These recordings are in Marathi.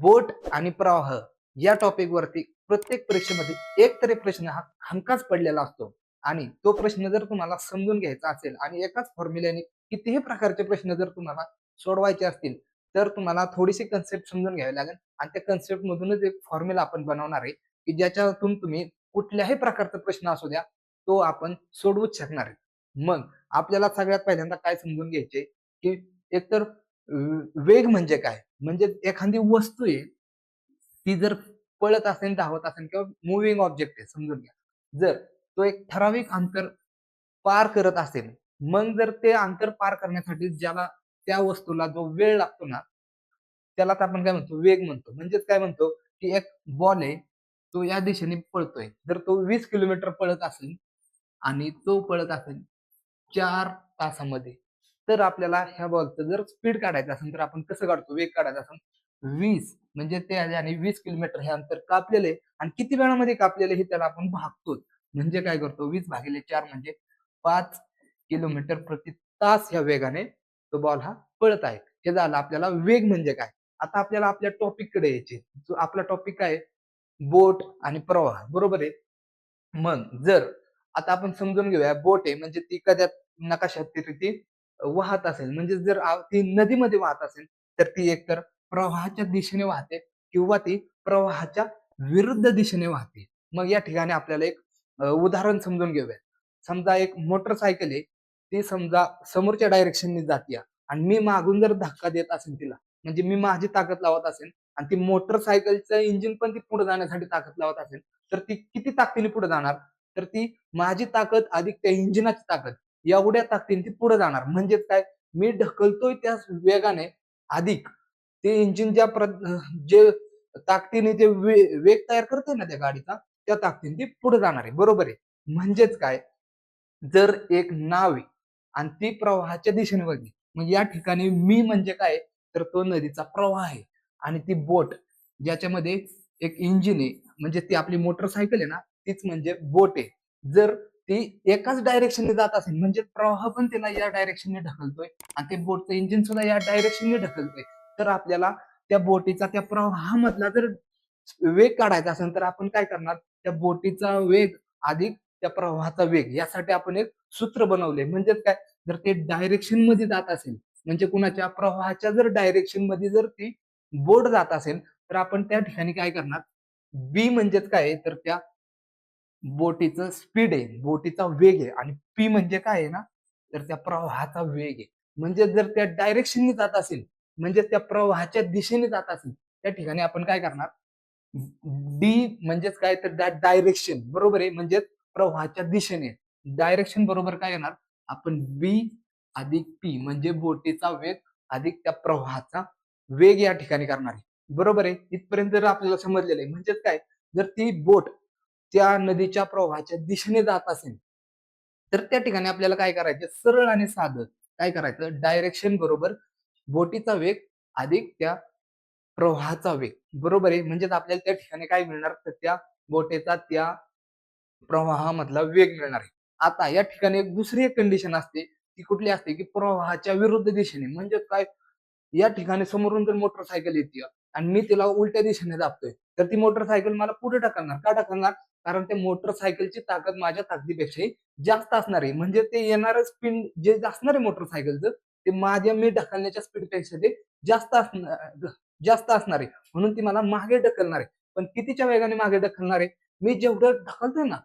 बोट आणि प्रवाह या टॉपिकवरती प्रत्येक परीक्षेमध्ये एक तरी प्रश्न हा हमखास पडलेला असतो. आणि तो प्रश्न जर तुम्हाला समजून घ्यायचा असेल आणि एकाच फॉर्म्युल्याने कितीही प्रकारचे प्रश्न जर तुम्हाला सोडवायचे असतील तर तुम्हाला थोडीशी कन्सेप्ट समजून घ्यावी लागेल. आणि त्या कन्सेप्ट मधूनच एक फॉर्म्युला आपण बनवणार आहे की ज्याच्यातून तुम्ही कुठल्याही प्रकारचा प्रश्न असू द्या तो आपण सोडवूच शकणार आहे. मग आपल्याला सगळ्यात पहिल्यांदा काय समजून घ्यायचे? की एकतर वेग म्हणजे काय? म्हणजे एखादी वस्तू आहे ती जर पळत असेल धावत असेल किंवा मुव्हिंग ऑब्जेक्ट आहे समजून घ्या. जर तो एक ठराविक अंतर पार करत असेल मग जर ते अंतर पार करण्यासाठी ज्याला त्या वस्तूला जो वेळ लागतो ना त्यालाच आपण काय म्हणतो? वेग म्हणतो. म्हणजेच काय म्हणतो? की एक बॉल आहे तो या दिशेने पळतोय. जर तो वीस किलोमीटर पळत असेल आणि तो पळत असेल चार तासामध्ये तर आपल्याला ह्या बॉलचं जर स्पीड काढायचं असेल तर आपण कसं काढतो? वेग काढायचा असेल. वीस म्हणजे ते आणि वीस किलोमीटर हे अंतर कापलेलं आहे आणि किती वेळामध्ये कापलेलं हे त्याला आपण भागतो म्हणजे काय करतो? वीस भागिले चार म्हणजे पाच किलोमीटर प्रति तास ह्या वेगाने तो बॉल हा पळत आहे. हे झालं आपल्याला वेग म्हणजे काय? आता आपल्याला आपल्या टॉपिककडे यायचे आपला टॉपिक काय? बोट आणि प्रवाह. बरोबर आहे? मग जर आता आपण समजून घेऊया बोट आहे म्हणजे ती कद्या नकाशात ती वाहत असेल. म्हणजे जर ती नदीमध्ये वाहत असेल तर ती एकतर प्रवाहाच्या दिशेने वाहते किंवा ती प्रवाहाच्या विरुद्ध दिशेने वाहते. मग या ठिकाणी आपल्याला एक उदाहरण समजून घेऊया समजा एक मोटरसायकल आहे. ती समजा समोरच्या डायरेक्शनने जाते आणि मी मागून जर धक्का देत असेल तिला म्हणजे मी माझी ताकद लावत असेल आणि ती मोटरसायकलचं इंजिन पण ती पुढे जाण्यासाठी ताकद लावत असेल तर ती किती ताकदीने पुढे जाणार? तर ती माझी ताकद अधिक त्या इंजिनाची ताकद. एवढ्या ताकदीने ती पुढे जाणार. म्हणजेच काय? मी ढकलतोय त्या वेगाने अधिक. ते इंजिन ज्या जे ताकदीने ते वेग तयार करते ना त्या गाडीचा त्या ताकदीने ती पुढे जाणार आहे. बरोबर आहे? म्हणजेच काय? जर एक नाव आहे आणि ती प्रवाहाच्या दिशेने वळली मग या ठिकाणी मी म्हणजे काय? तर तो नदीचा प्रवाह आहे. आणि ती बोट ज्याच्यामध्ये एक इंजिन आहे म्हणजे ती आपली मोटरसायकल आहे ना तीच म्हणजे बोट आहे. जर ती एकाच डायरेक्शनने जात असेल. म्हणजे प्रवाह पण तिला या डायरेक्शनने ढकलतोय आणि ते बोटचं इंजिन सुद्धा या डायरेक्शनने ढकलतोय. तर आपल्याला त्या बोटीचा त्या प्रवाहामधला जर वेग काढायचा असेल तर आपण काय करणार? त्या बोटीचा वेग अधिक त्या प्रवाहाचा वेग यासाठी आपण एक सूत्र बनवले म्हणजेच काय? जर ते डायरेक्शनमध्ये जात असेल म्हणजे कुणाच्या प्रवाहाच्या जर डायरेक्शनमध्ये जर ती बोट जात असेल तर आपण त्या ठिकाणी काय करणार? बी म्हणजेच काय? आहे तर त्या बोटीचं स्पीड आहे बोटीचा वेग आहे. आणि पी म्हणजे काय आहे ना तर त्या प्रवाहाचा वेग आहे. म्हणजे जर त्या डायरेक्शनने जात असेल म्हणजे त्या प्रवाहाच्या दिशेने जात असेल त्या ठिकाणी आपण काय करणार? डी म्हणजेच काय? तर डायरेक्शन बरोबर आहे? म्हणजेच प्रवाहाच्या दिशेने. डायरेक्शन बरोबर काय येणार? आपण बी अधिक पी म्हणजे बोटीचा वेग अधिक त्या प्रवाहाचा वेग या ठिकाणी करणार आहे. बरोबर आहे? इथपर्यंत जर आपल्याला समजलेलं आहे म्हणजेच काय? जर ती बोट त्या नदीच्या प्रवाहाच्या दिशेने जात असेल तर त्या ठिकाणी आपल्याला काय करायचं? सरळ आणि साधं काय करायचं? डायरेक्शन बरोबर बोटीचा वेग अधिक त्या प्रवाहाचा वेग. बरोबर आहे? म्हणजेच आपल्याला त्या ठिकाणी काय मिळणार? तर त्या बोटीचा त्या प्रवाहामधला वेग मिळणार आहे. आता या ठिकाणी एक दुसरी एक कंडिशन असते ती कुठली असते की प्रवाहाच्या विरुद्ध दिशेने. म्हणजे काय? या ठिकाणी समोरून जर मोटरसायकल येते आणि मी तिला उलट्या दिशेने दाबतोय तर ती मोटरसायकल मला पुढे टाकणार का टाकणार कारण ते मोटरसायकलची ताकद माझ्या ताकदीपेक्षाही जास्त असणार आहे. म्हणजे ते येणारं स्पीड जे असणार आहे मोटरसायकलचं ते माझ्या मी ढकलण्याच्या स्पीडपेक्षा ते जास्त असणार जास्त असणार आहे. म्हणून ती मला मागे ढकलणार आहे. पण कितीच्या वेगाने मागे ढकलणार आहे? मी जेवढं ढकलतोय ना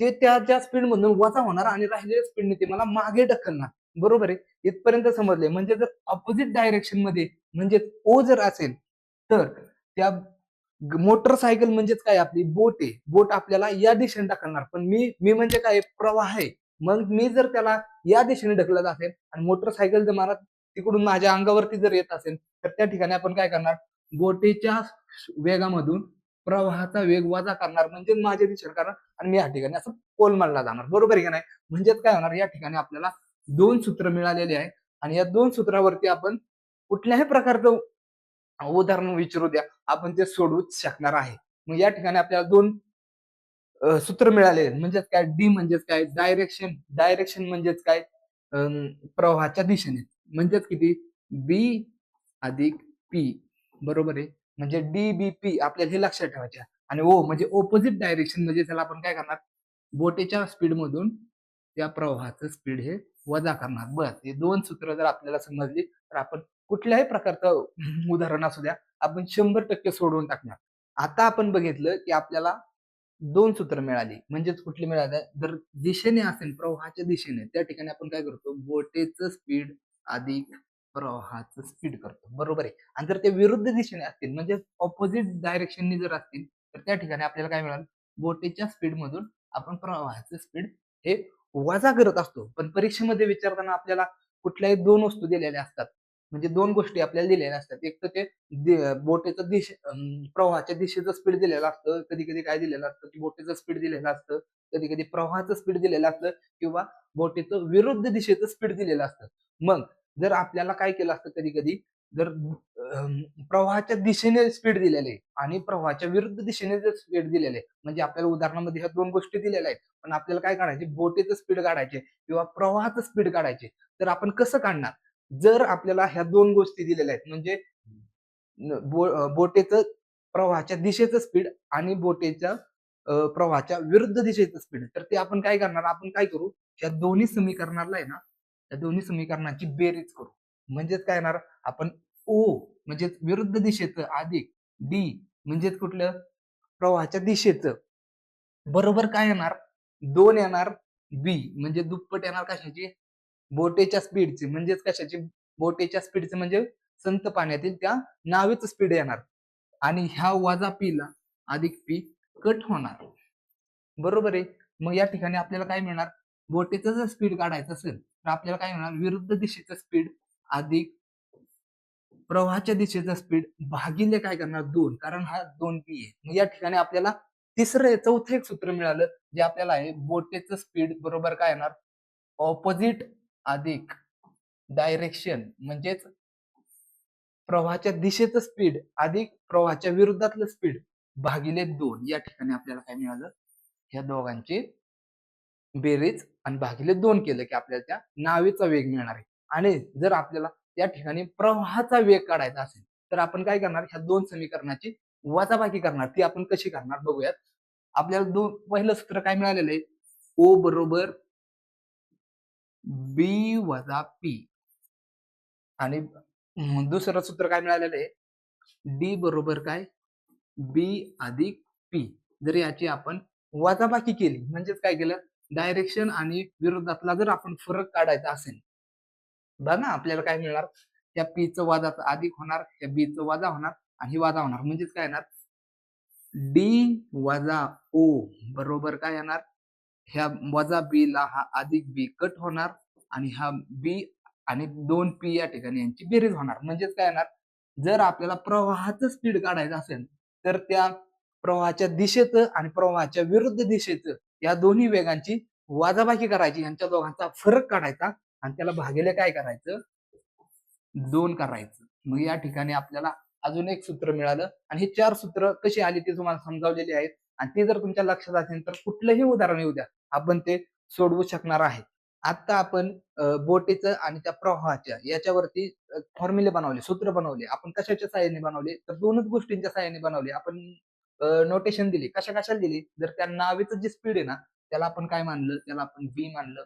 ते त्या ज्या स्पीड मधून वजा होणार आणि राहिलेल्या स्पीडने ते मला मागे ढकलणार. बरोबर आहे? इथपर्यंत समजले म्हणजे जर ऑपोजिट डायरेक्शनमध्ये म्हणजे ओ जर असेल तर त्या मोटरसायकल म्हणजेच काय? आपली बोट आहे. बोट आपल्याला या दिशेने ढकलणार. पण मी मी म्हणजे काय? प्रवाह आहे. मग मी जर त्याला या दिशेने ढकलत असेल आणि मोटरसायकल जर मला तिकडून माझ्या अंगावरती जर येत असेल तर त्या ठिकाणी आपण काय करणार? बोटीच्या वेगामधून प्रवाहाचा वेग वजा करणार म्हणजे माझ्या दिशेने करणार आणि मी या ठिकाणी असं कोलमानला जाणार. बरोबर आहे का नाही? म्हणजेच काय होणार? या ठिकाणी आपल्याला दोन सूत्र मिळालेले आहे आणि या दोन सूत्रावरती आपण कुठल्याही प्रकारचं उदाहरण विचारू द्या. आपण ते सोडवूच शकणार आहे. मग या ठिकाणी आपल्याला दोन सूत्र मिळाले. म्हणजेच काय? डी म्हणजेच काय? डायरेक्शन डायरेक्शन म्हणजेच काय? प्रवाहाच्या दिशेने. म्हणजेच किती? बी अधिक पी बरोबर आहे? म्हणजे डी बी पी आपल्याला हे लक्षात ठेवायचे. आणि ओ म्हणजे ओपोजिट डायरेक्शन म्हणजे त्याला आपण काय करणार? बोटेच्या स्पीड मधून त्या प्रवाहाचं स्पीड हे वजा करणार. बस. हे दोन सूत्र जर आपल्याला समजली तर आपण कुठल्याही प्रकारचं उदाहरण असू द्या आपण शंभर टक्के सोडवून टाकणार. आता आपण बघितलं की आपल्याला दोन सूत्र मिळाली. म्हणजेच कुठली मिळाली? जर दिशेने असेल प्रवाहाच्या दिशेने त्या ठिकाणी आपण काय करतो? बोटेचं स्पीड अधिक प्रवाहाचं स्पीड करतो. बरोबर आहे? आणि जर ते विरुद्ध दिशेने असतील म्हणजे ऑपोजिट डायरेक्शननी जर असतील तर त्या ठिकाणी आपल्याला काय मिळालं? बोटेच्या स्पीड मधून आपण प्रवाहाचं स्पीड हे वजा करत असतो. पण परीक्षेमध्ये विचारताना आपल्याला कुठल्याही दोन वस्तू दिलेल्या असतात. म्हणजे दोन गोष्टी आपल्याला दिलेल्या असतात. एक तर ते दि- बोटीचं दिशे प्रवाहाच्या दिशेचं स्पीड दिलेलं असतं. कधी कधी काय दिलेलं असतं की बोटीचं स्पीड दिलेलं असतं. कधी कधी प्रवाहाचं स्पीड दिलेलं असतं किंवा बोटीचं विरुद्ध दिशेचं स्पीड दिलेलं असतं. मग जर आपल्याला काय केलं असतं कधी कधी जर प्रवाहाच्या दिशेने स्पीड दिलेले आणि प्रवाहाच्या विरुद्ध दिशेने जर स्पीड दिलेले म्हणजे आपल्याला उदाहरणामध्ये ह्या दोन गोष्टी दिलेल्या आहेत. पण आपल्याला काय काढायचे? बोटीचं स्पीड काढायचे किंवा प्रवाहाचं स्पीड काढायचे. तर आपण कसं काढणार? जर आपल्याला ह्या दोन गोष्टी दिलेल्या आहेत म्हणजे न- बो- प्रवाहाच्या दिशेचं स्पीड आणि बोटेच्या प्रवाहाच्या विरुद्ध दिशेचं स्पीड तर ते आपण काय करणार? आपण काय करू? या दोन्ही समीकरणाला आहे ना या दोन्ही समीकरणाची बेरीज करू. म्हणजेच काय येणार? आपण ओ म्हणजेच विरुद्ध दिशेचं अधिक डी म्हणजेच कुठलं? प्रवाहाच्या दिशेचं. बरोबर काय येणार? दोन येणार बी म्हणजे दुप्पट येणार कशाची? बोटेच्या स्पीडची म्हणजेच कशाची? बोटेच्या स्पीडचे म्हणजे संत पाण्यातील त्या नावेचं स्पीड येणार. आणि ह्या वजा पी ला अधिक पी कट होणार. बरोबर आहे? मग या ठिकाणी आपल्याला काय मिळणार? बोटेचं जर स्पीड काढायचं असेल तर आपल्याला काय मिळणार? विरुद्ध दिशेचं स्पीड अधिक प्रवाहाच्या दिशेचा स्पीड भागिले काय करणार? दोन. कारण हा दोन पी आहे. मग या ठिकाणी आपल्याला तिसरं चौथं एक सूत्र मिळालं जे आपल्याला आहे बोटेचं स्पीड बरोबर काय येणार? ऑपोजिट अधिक डायरेक्शन म्हणजेच प्रवाहाच्या दिशेचं स्पीड अधिक प्रवाहाच्या विरुद्धातलं स्पीड भागिले दोन. या ठिकाणी आपल्याला काय मिळालं? ह्या दोघांची बेरीज आणि भागिले दोन केलं की आपल्याला त्या नावेचा वेग मिळणार आहे. आणि जर आपल्याला त्या ठिकाणी प्रवाहाचा वेग काढायचा असेल तर आपण काय करणार? ह्या दोन समीकरणाची वजाबाकी करणार. ती आपण कशी करणार? बघूयात. आपल्याला दोन पहिलं सूत्र काय मिळालेलं आहे? ओ बरोबर बी वजा पी. आणि दुसरं सूत्र काय मिळालेलं आहे? डी बरोबर काय? बी अधिक पी. जर याची आपण वजाबाकी केली म्हणजेच काय केलं? डायरेक्शन आणि विरोधातला जर आपण फरक काढायचा असेल बघा ना आपल्याला काय मिळणार? त्या पी चं वाजाचं अधिक होणार त्या बी चं वजा होणार आणि ही होणार. म्हणजेच काय येणार? डी वजा ओ बरोबर काय येणार? ह्या वजा बी ला हा अधिक बी कट होणार आणि हा बी आणि दोन पी या ठिकाणी यांची बेरीज होणार. म्हणजेच काय येणार जर आपल्याला प्रवाहाचं स्पीड काढायचं असेल तर त्या प्रवाहाच्या दिशेचं आणि प्रवाहाच्या विरुद्ध दिशेचं या दोन्ही वेगांची वाजाबाकी करायची. यांच्या दोघांचा फरक काढायचा आणि त्याला भागेले काय करायचं? दोन करायचं. मग या ठिकाणी आपल्याला अजून एक सूत्र मिळालं आणि हे चार सूत्र कशी आली ते तुम्हाला समजावलेली आहेत. आणि ते जर तुमच्या लक्षात असेल तर कुठलंही उदाहरण येऊ द्या. आपण ते सोडवू शकणार आहे. आता आपण बोटेचं बोटीचं आणि त्या प्रवाहाच्या याच्यावरती फॉर्म्युले बनवले सूत्र बनवले. आपण कशाच्या साहाय्याने बनवले? तर दोनच गोष्टींच्या साहाय्याने बनवले. आपण नोटेशन दिली. कशा कशाला दिली? जर त्या नावेचं जे स्पीड आहे ना त्याला आपण काय मानलं? त्याला आपण बी मानलं.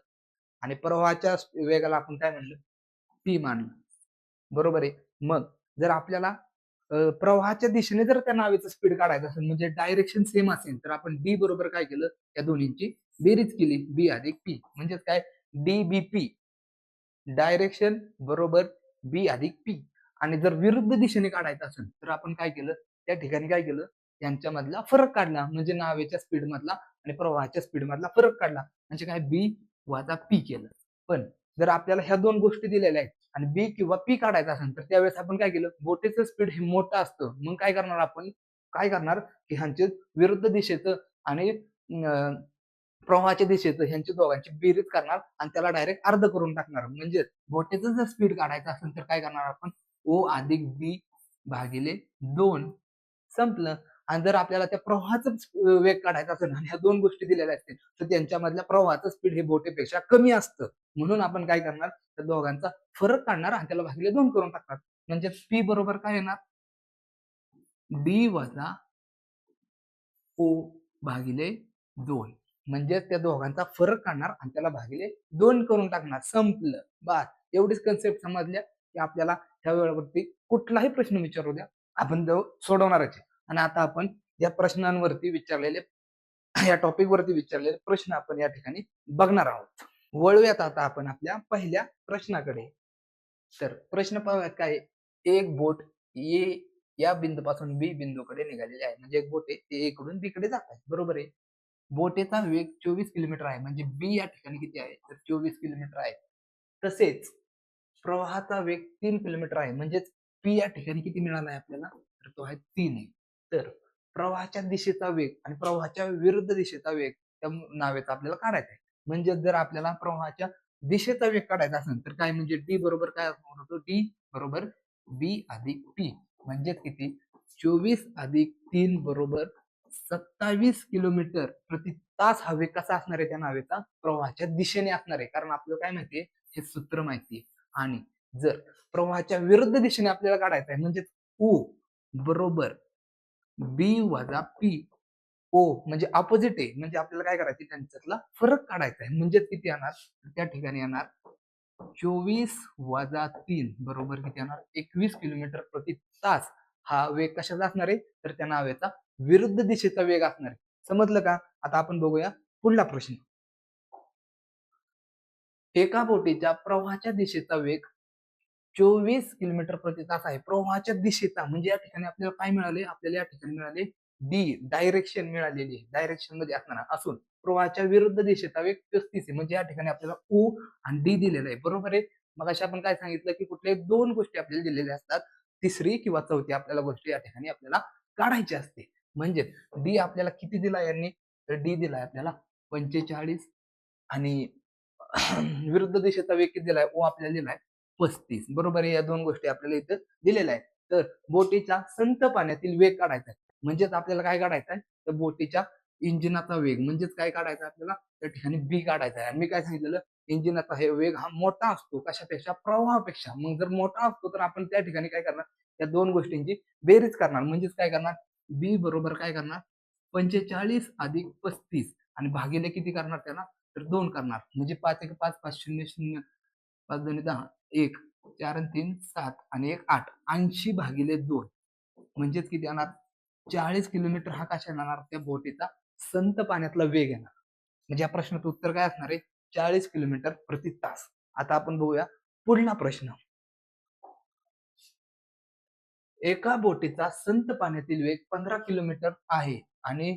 आणि प्रवाहाच्या वेगाला आपण काय म्हणलं? पी मानलं. बरोबर आहे? मग जर आपल्याला प्रवाहाच्या दिशेने जर त्या नावेचं स्पीड काढायचं असेल म्हणजे डायरेक्शन सेम असेल तर आपण डी बरोबर काय केलं? या दोन्हींची बेरीज केली. बी अधिक पी म्हणजेच काय? डी बी पी डायरेक्शन बरोबर बी अधिक पी आणि जर विरुद्ध दिशेने काढायचं असेल तर आपण काय केलं? त्या ठिकाणी काय केलं? यांच्यामधला फरक काढला. म्हणजे नावेच्या स्पीड मधला आणि प्रवाहाच्या स्पीड मधला फरक काढला. म्हणजे काय? बी वजा पी केलं. पण जर आपल्याला ह्या दोन गोष्टी दिलेल्या आहेत आणि बी किंवा पी काढायचं असेल तर त्यावेळेस आपण काय केलं? बोटेचं स्पीड हे मोठं असतं. मग काय करणार आपण? काय करणार? की ह्यांचे विरुद्ध दिशेचं आणि प्रवाहाच्या दिशेचं ह्यांची दोघांची बेरीज करणार आणि त्याला डायरेक्ट अर्ध करून टाकणार. म्हणजे बोटेचं जर स्पीड काढायचं असेल तर काय करणार आपण? ओ अधिक बी भागिले दोन. संपलं. आणि जर आपल्याला त्या प्रवाहाचं वेग काढायचा असेल आणि ह्या दोन गोष्टी दिलेल्या असतील तर त्यांच्यामधल्या प्रवाहाचं स्पीड हे बोटीपेक्षा कमी असतं. म्हणून आपण काय करणार? त्या दोघांचा फरक काढणार आणि त्याला भागिले दोन करून टाकणार. म्हणजे पी बरोबर काय येणार? डी वजा ओ भागिले दोन. म्हणजे त्या दोघांचा फरक काढणार आणि त्याला भागिले दोन करून टाकणार. संपलं. बस. एवढीच कन्सेप्ट समजल्या की आपल्याला ह्या वेळेवरती कुठलाही प्रश्न विचारू द्या. आपण तो सोडवणारच आणि आता आपण या प्रश्नांवरती विचारलेले या टॉपिकवरती विचारलेले प्रश्न आपण या ठिकाणी बघणार आहोत. वळूयात आता आपण आपल्या पहिल्या प्रश्नाकडे. तर प्रश्न पाहूयात काय? एक बोट ए या बिंदूपासून बी बिंदूकडे निघालेले आहे. म्हणजे एक बोट आहे ते A कडून बी कडे जात आहे. बरोबर आहे? बोटेचा वेग चोवीस किलोमीटर आहे. म्हणजे बी या ठिकाणी किती आहे? तर चोवीस किलोमीटर आहे. तसेच प्रवाहाचा वेग तीन किलोमीटर आहे. म्हणजेच पी या ठिकाणी किती मिळाला आहे आपल्याला? तर तो आहे तीन आहे तर प्रवाहाच्या दिशेचा वेग आणि प्रवाहाच्या विरुद्ध दिशेचा वेग त्या नावेचा आपल्याला काढायचा आहे. म्हणजे जर आपल्याला प्रवाहाच्या दिशेचा वेग काढायचा असेल तर काय म्हणजे डी बरोबर काय असणार होतो? डी बरोबर बी अधिक पी म्हणजेच किती? चोवीस अधिक तीन बरोबर सत्तावीस किलोमीटर प्रति तास हा वेग कसा असणार आहे त्या नावेचा? प्रवाहाच्या दिशेने असणार आहे. कारण आपल्याला काय माहितीये हे सूत्र माहितीये आणि जर प्रवाहाच्या विरुद्ध दिशेने आपल्याला काढायचं आहे म्हणजे ओ बरोबर बी वजा पी ओ म्हणजे अपोजिट आहे. म्हणजे आपल्याला काय करायचं? त्यांच्यातला फरक काढायचा आहे. म्हणजेच किती येणार? त्या ठिकाणी येणार चोवीस वजा तीन बरोबर किती येणार? एकवीस किलोमीटर प्रति तास. हा वेग कशाचा असणार आहे? तर त्या नावेचा विरुद्ध दिशेचा वेग असणार आहे. समजलं का? आता आपण बघूया पुढला प्रश्न. एका बोटीच्या प्रवाहाच्या दिशेचा वेग चोवीस किलोमीटर प्रति तास आहे. प्रवाहाच्या दिशेचा म्हणजे या ठिकाणी आपल्याला काय मिळाले आपल्याला या ठिकाणी मिळाले डी डायरेक्शन मिळालेली आहे. डायरेक्शनमध्ये असणारा असून प्रवाहाच्या विरुद्ध दिशेचा वेग पस्तीस आहे. म्हणजे या ठिकाणी आपल्याला ओ आणि डी दिलेलं आहे. बरोबर आहे? मग अशा आपण काय सांगितलं की कुठल्याही दोन गोष्टी आपल्याला दिलेल्या असतात. तिसरी किंवा चौथी आपल्याला गोष्टी या ठिकाणी आपल्याला काढायची असते. म्हणजे डी आपल्याला किती दिला यांनी? तर डी दिलाय आपल्याला पंचेचाळीस आणि विरुद्ध दिशेचा वेग किती दिलाय? ओ आपल्याला दिलाय पस्तीस. बरोबर आहे? या दोन गोष्टी आपल्याला इथं दिलेल्या आहेत. तर बोटीचा संत पाण्यातील वेग काढायचा म्हणजेच आपल्याला काय काढायचं आहे? तर बोटीच्या इंजिनाचा वेग. म्हणजेच काय काढायचा आपल्याला? त्या ठिकाणी बी काढायचा आहे. मी काय सांगितलेलं? इंजिनाचा हे वेग हा मोठा असतो. कशापेक्षा? प्रवाहापेक्षा. मग जर मोठा असतो तर आपण त्या ठिकाणी काय करणार? या दोन गोष्टींची बेरीज करणार. म्हणजेच काय करणार? बी बरोबर काय करणार? पंचेचाळीस अधिक पस्तीस. आणि भागिले किती करणार त्याला? तर दोन करणार. म्हणजे पाच एक पाच पाच शून्य शून्य. पाच दोन दहा. एक. चार तीन सात आणि एक आठ. ऐंशी भागिले दोन. म्हणजेच किती येणार? चाळीस किलोमीटर हा कशा येणार? त्या बोटीचा संत पाण्यातला वेग येणार. म्हणजे या प्रश्नाचं उत्तर काय असणार आहे? चाळीस किलोमीटर प्रति तास. आता आपण बघूया पुढला प्रश्न. एका बोटीचा संत पाण्यातील वेग पंधरा किलोमीटर आहे आणि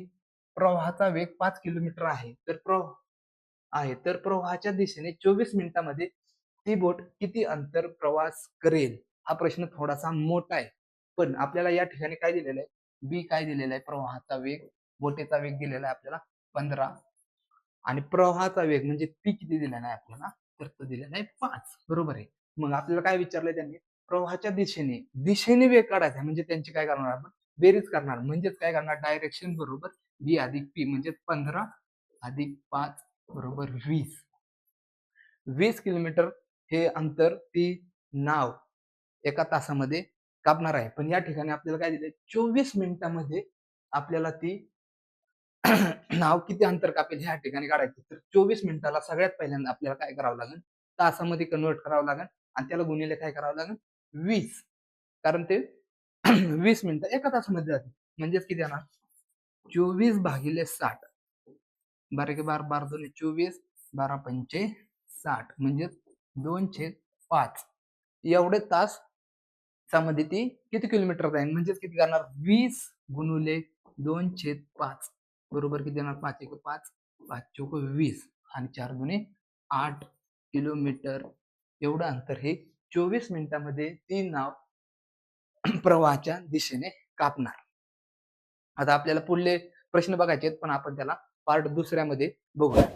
प्रवाहाचा वेग पाच किलोमीटर आहे. तर प्रवाह आहे. तर प्रवाहाच्या दिशेने चोवीस मिनिटांमध्ये ती बोट किती अंतर प्रवास करेल? हा प्रश्न थोडासा मोठा आहे. पण आपल्याला या ठिकाणी काय दिलेलं आहे? बी काय दिलेलं आहे? प्रवाहाचा वेग. बोटीचा वेग दिलेला आहे आपल्याला पंधरा. आणि प्रवाहाचा वेग म्हणजे पी किती दिला नाही आपल्याला? तर तो दिलेला आहे पाच. बरोबर आहे. मग आपल्याला काय विचारलंय त्यांनी? प्रवाहाच्या दिशेने. दिशेने वेग काढायचा म्हणजे त्यांची काय करणार आपण? बेरीज करणार. म्हणजेच काय करणार? डायरेक्शन बरोबर बी अधिक पी म्हणजे पंधरा अधिक पाच बरोबर वीस. वीस किलोमीटर हे अंतर ती नाव एका तासामध्ये कापणार आहे. पण या ठिकाणी आपल्याला काय दिले चोवीस मिनिटामध्ये आपल्याला ती नाव किती अंतर कापेल ह्या ठिकाणी काढायची. तर चोवीस मिनिटाला सगळ्यात पहिल्यांदा आपल्याला काय करावं लागेल? तासामध्ये कन्वर्ट करावं लागेल आणि त्याला गुणिले काय करावं लागेल? वीस. कारण ते वीस मिनिटं एका तासामध्ये जाते म्हणजेच किती येणार? चोवीस भागिले साठ. बारा के बार बारा दोन चोवीस बारा पंचे साठ. म्हणजे दोनशे पाच. एवढे तास मध्ये ती किती किलोमीटर जाईल म्हणजेच किती करणार? वीस गुणुले दोनशे पाच. बरोबर किती येणार पाच एक पाच पाच चौक वीस. आणि चार गुणे आठ किलोमीटर एवढं अंतर हे चोवीस मिनिटांमध्ये ती नाव प्रवाहाच्या दिशेने कापणार. आता आपल्याला पुढले प्रश्न बघायचे आहेत पण आपण त्याला पार्ट दुसऱ्यामध्ये बघूया.